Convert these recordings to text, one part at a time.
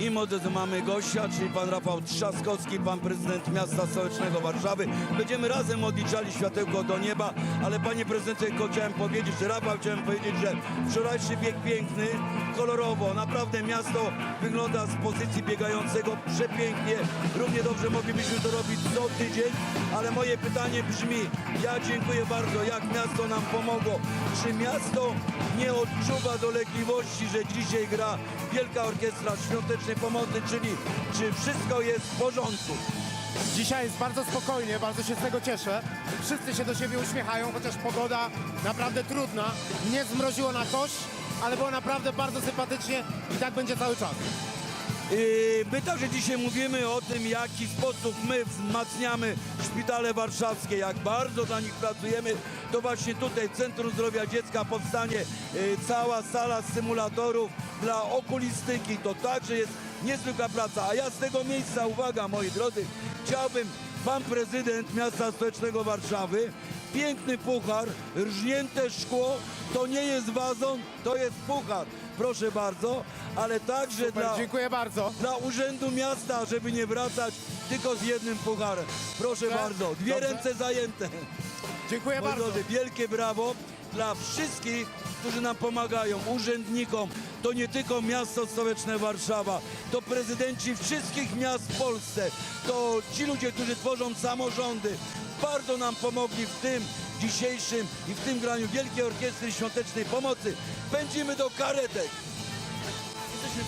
I może mamy gościa, czyli pan Rafał Trzaskowski, pan prezydent miasta stołecznego Warszawy. Będziemy razem odliczali światełko do nieba, ale panie prezydencie, tylko chciałem powiedzieć, że Rafał chciałem powiedzieć, że wczorajszy bieg piękny, kolorowo, naprawdę miasto wygląda z pozycji biegającego przepięknie. Równie dobrze moglibyśmy to robić co tydzień, ale moje pytanie brzmi, ja dziękuję bardzo, jak miasto nam pomogło. Czy miasto nie odczuwa dolegliwości, że dzisiaj gra Wielka Orkiestra Świątecznej Pomocy, czyli czy wszystko jest w porządku? Dzisiaj jest bardzo spokojnie, bardzo się z tego cieszę. Wszyscy się do siebie uśmiechają, chociaż pogoda naprawdę trudna. Nie zmroziło na kość, ale było naprawdę bardzo sympatycznie i tak będzie cały czas. Yy, My także dzisiaj mówimy o tym, w jaki sposób my wzmacniamy szpitale warszawskie, jak bardzo dla nich pracujemy. To właśnie tutaj w Centrum Zdrowia Dziecka powstanie yy, cała sala symulatorów dla okulistyki. To także jest niezwykła praca. A ja z tego miejsca, uwaga moi drodzy, chciałbym pan prezydent miasta stołecznego Warszawy, piękny puchar, rżnięte szkło, to nie jest wazon, to jest puchar. Proszę bardzo, ale także Super, dla dziękuję bardzo. dla Urzędu Miasta, żeby nie wracać tylko z jednym pucharem. Proszę Dobrze, bardzo, dwie dobrze. ręce zajęte. Dziękuję Moi bardzo. drodzy, wielkie brawo dla wszystkich, którzy nam pomagają, urzędnikom. To nie tylko miasto stołeczne Warszawa, to prezydenci wszystkich miast w Polsce, to ci ludzie, którzy tworzą samorządy. Bardzo nam pomogli w tym dzisiejszym i w tym graniu Wielkiej Orkiestry Świątecznej Pomocy. Pędzimy do karetek.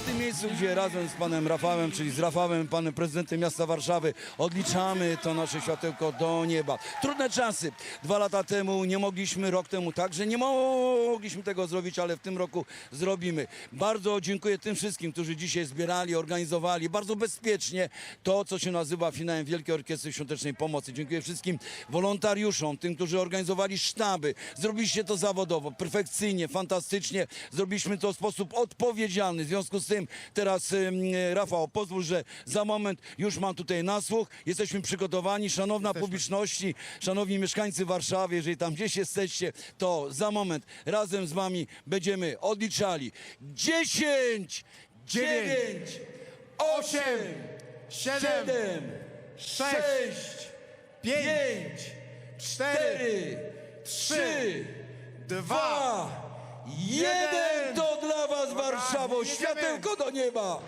W tym miejscu, gdzie razem z panem Rafałem, czyli z Rafałem, panem prezydentem miasta Warszawy, odliczamy to nasze światełko do nieba. Trudne czasy. Dwa lata temu nie mogliśmy, rok temu także nie mogliśmy tego zrobić, ale w tym roku zrobimy. Bardzo dziękuję tym wszystkim, którzy dzisiaj zbierali, organizowali bardzo bezpiecznie to, co się nazywa finałem Wielkiej Orkiestry Świątecznej Pomocy. Dziękuję wszystkim wolontariuszom, tym, którzy organizowali sztaby. Zrobiliście to zawodowo, perfekcyjnie, fantastycznie. Zrobiliśmy to w sposób odpowiedzialny. W związku z tym teraz em, Rafał, pozwól, że za moment już mam tutaj nasłuch. Jesteśmy przygotowani. Szanowna Jesteśmy. publiczności, szanowni mieszkańcy Warszawy, jeżeli tam gdzieś jesteście, to za moment razem z wami będziemy odliczali 10, 9, 8, 7, 7, 6, 6, 5, 5, 4, 4, 3, 2, 2, 1. jeden. Warszawo. Światełko do nieba.